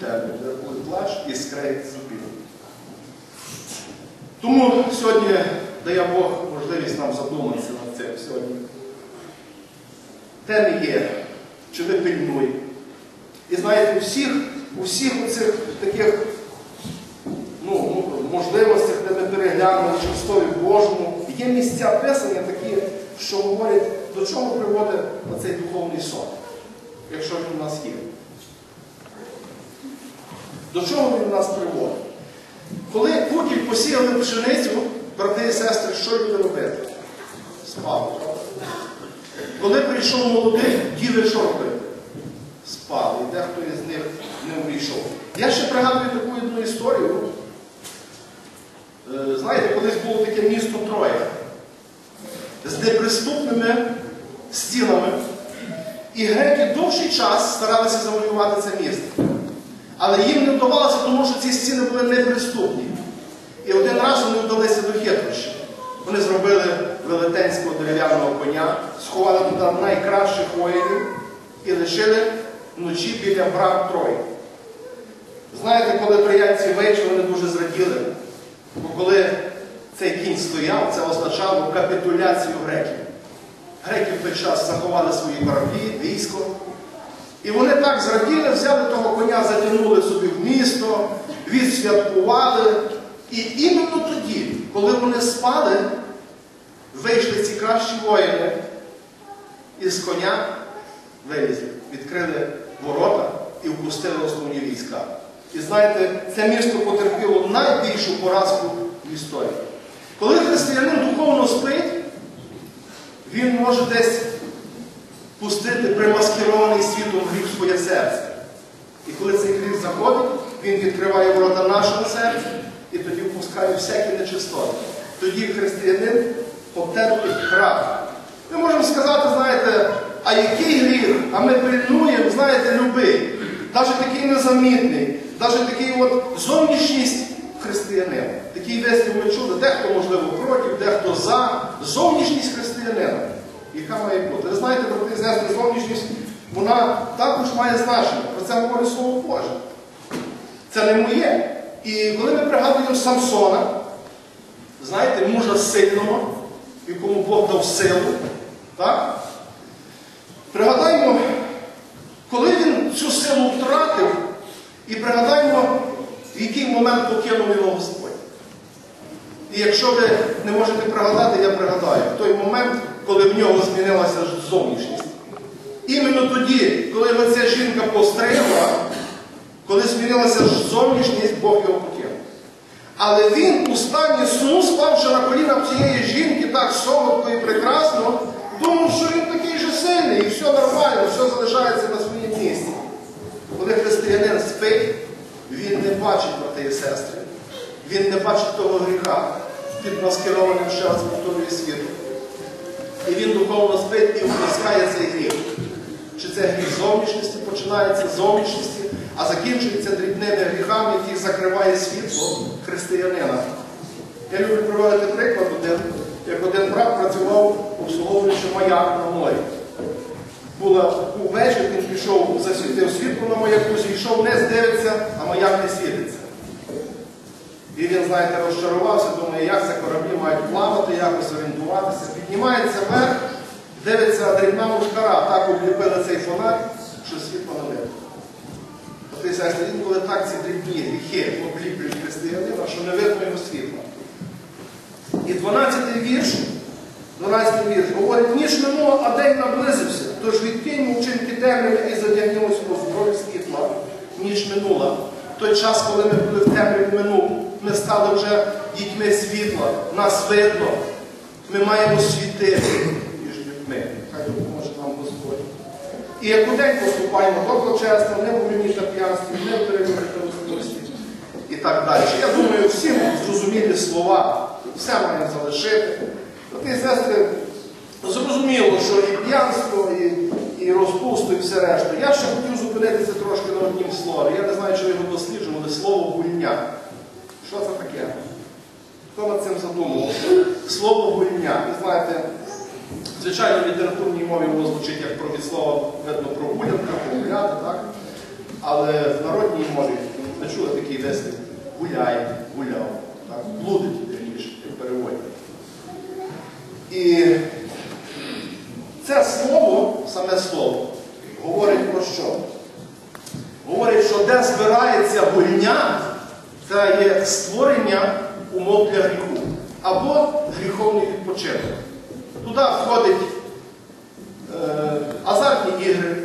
термін, де були плащ і скрейт зубів. Тому сьогодні дає Бог можливість нам задуматися над цим сьогодні. Те не є, чи ви пильнуєте. І знаєте, у всіх, у всіх оцих таких ну, можливостях, де ми переглянули чи Слові Божому, є місця писання такі, що говорять, до чого приводить оцей духовний сон, якщо він у нас є. До чого він нас приводить? Коли Путіль посіяли пшеницю, брати і сестри, що люди робити? Спали. Коли прийшов молодий, діли що робити? Спали. І дехто із них не увійшов. Я ще пригадую таку одну історію. Е, Знаєте, колись було таке місто Троє з неприступними стінами. І греки довший час старалися завоювати це місто. Але їм не вдавалося, тому що ці стіни були неприступні. І один раз вони вдалися до хитрощів. Вони зробили велетенського дерев'яного коня, сховали туди найкращих воїнів і лишили вночі біля брам Трої. Знаєте, коли троянці вийшли, вони дуже зраділи. Бо коли цей кінь стояв, це означало капітуляцію греків. Греки в той час заховали свої кораблі, військо. І вони так зраділи, взяли того коня, затягнули собі в місто, відсвяткували. І іменно тоді, коли вони спали, вийшли ці кращі воїни і з коня вилізли, відкрили ворота і впустили основні війська. І знаєте, це місто потерпіло найбільшу поразку в історії. Коли християнин духовно спить, він може десь пустити примаскірований світом гріх своє серце. І коли цей гріх заходить, він відкриває ворота нашого серця і тоді впускає всякі нечистоти. Тоді християнин потерпить крах. Ми можемо сказати, знаєте, а який гріх? А ми пильнуємо, знаєте, любий, навіть такий незамітний, навіть такий от зовнішність християнина. Такий вислів ми чули, дехто, можливо, проти, дехто за. Зовнішність християнина. Яка має бути? Ви знаєте, брати і зовнішність, вона також має значення. Про це говорить Слово Боже. Це не моє. І коли ми пригадуємо Самсона, знаєте, мужа сильного, якому Бог дав силу, так? пригадаємо, коли він цю силу втратив, і пригадаємо, в який момент покинув його Господь. І якщо ви не можете пригадати, я пригадаю, в той момент, коли в нього змінилася зовнішність. Іменно тоді, коли оця жінка постригла, коли змінилася зовнішність, Бог його покинув. Але він у стані сну, спавши на колінах цієї жінки так солодко і прекрасно, думав, що він такий же сильний, і все нормально, все залишається на своєму місці. Коли християнин спить, він не бачить брати і сестри, він не бачить того гріха, під маскированим ще раз повторює світу. Він духовно спить і впускає цей гріх. Чи це гріх зовнішності починається з зовнішності, а закінчується дрібними гріхами, які закриває світло християнина. Я люблю проводити приклад один, як один брат працював обслуговуючи маяк на морі. Була був вечір, він пішов, засвітив світло на маяку, зійшов, не здивиться, а маяк не світиться. І він, знаєте, розчарувався, думає, як це кораблі мають плавати, якось орієнтуватися. Піднімається вверх, дивиться дрібна мушкара, так обліпили цей фонарь, що світло не видно. Сестри, інколи так ці дрібні гріхи обліплюють християнина, що не видно його світла. І 12-й вірш, 12-й вірш говорить, ніж минуло, а день наблизився, тож відкинь вчинки темряви і задягнімося у зброю світла, ніж минула. Той час, коли ми були в темряві минув, ми стали вже дітьми світла, нас видно. Ми маємо світити між людьми. Хай допоможе нам Господь. І як у день поступаємо доброчесно, не в та п'янстві, не в перемогти і так далі. Я думаю, всі зрозумілі слова, все маємо залишити. І сестри, зрозуміло, що і п'янство, і, і розпусту, і все решта. Я ще хотів зупинитися трошки на однім слові. Я не знаю, чи ви його досліджували, слово гульня. Що це таке? Хто над цим задумувався? Слово гульня. Ви знаєте, звичайно, в літературній мові воно звучить як про від слова видно прогулянка, погуляти, так? Але в народній мові ви чули такий вислів гуляй, гуляв, так? блудить вірніше, як переводять. І це слово, саме слово, говорить про що? Говорить, що де збирається гульня, це є створення умов для гріху або гріховний відпочинок. Туди входить е, азартні ігри,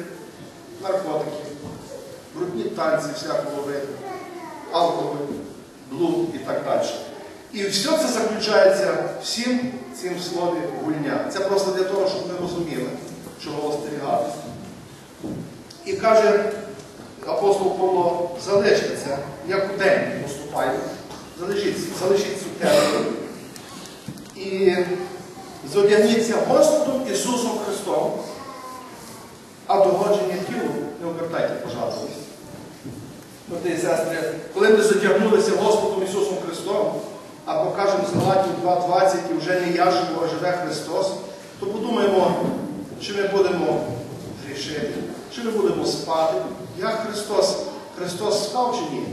наркотики, брудні танці всякого виду, алкоголь, блуд і так далі. І все це заключається всім цим слові гульня. Це просто для того, щоб ми розуміли, чого остерігатися. І каже апостол Павло, залиште це, як у день поступайте, залишіть, залишіть цю тему. І зодягніться Господом Ісусом Христом, а догодження тілу не обертайте пожалуйста. Брати і сестри, коли ми задягнулися Господом Ісусом Христом, а покажемо з Галатів 2.20 і вже не я живу, а живе Христос, то подумаємо, чи ми будемо грішити, чи ми будемо спати. Як Христос, Христос спав чи ні?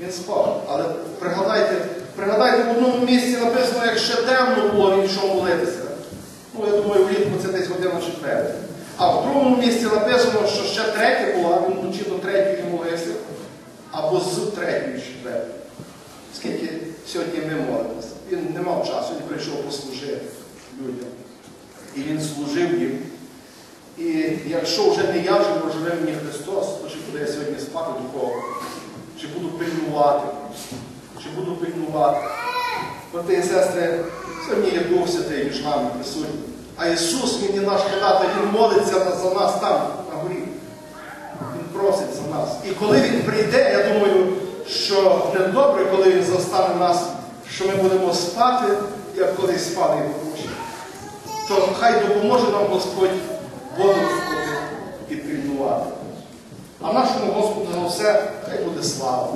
Він спав. Але пригадайте, пригадайте, в одному місці написано, як ще темно було, він йшов молитися. Ну, я думаю, влітку це десь година четверта. А в другому місці написано, що ще третя була, він вночі до третьої молився, або з третьої четвертої. Скільки сьогодні ми молимося. Він не мав часу, він прийшов послужити людям. І він служив їм. І якщо вже не я живу, живе мені Христос, то чи буду я сьогодні спати духовно? Чи буду пильнувати? Чи буду пильнувати? Брати і сестри, сьогодні є Дух Святий між нами присутній. А Ісус, Він є наш ходатай, Він молиться за нас там, на горі. Він просить за нас. І коли Він прийде, я думаю, що не добре, коли Він застане нас, що ми будемо спати, як колись спали його душі. То хай допоможе нам Господь бодрствувати і пильнувати. А нашому Господу на все хай буде слава.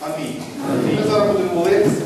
Амінь. Ми зараз будемо молитися.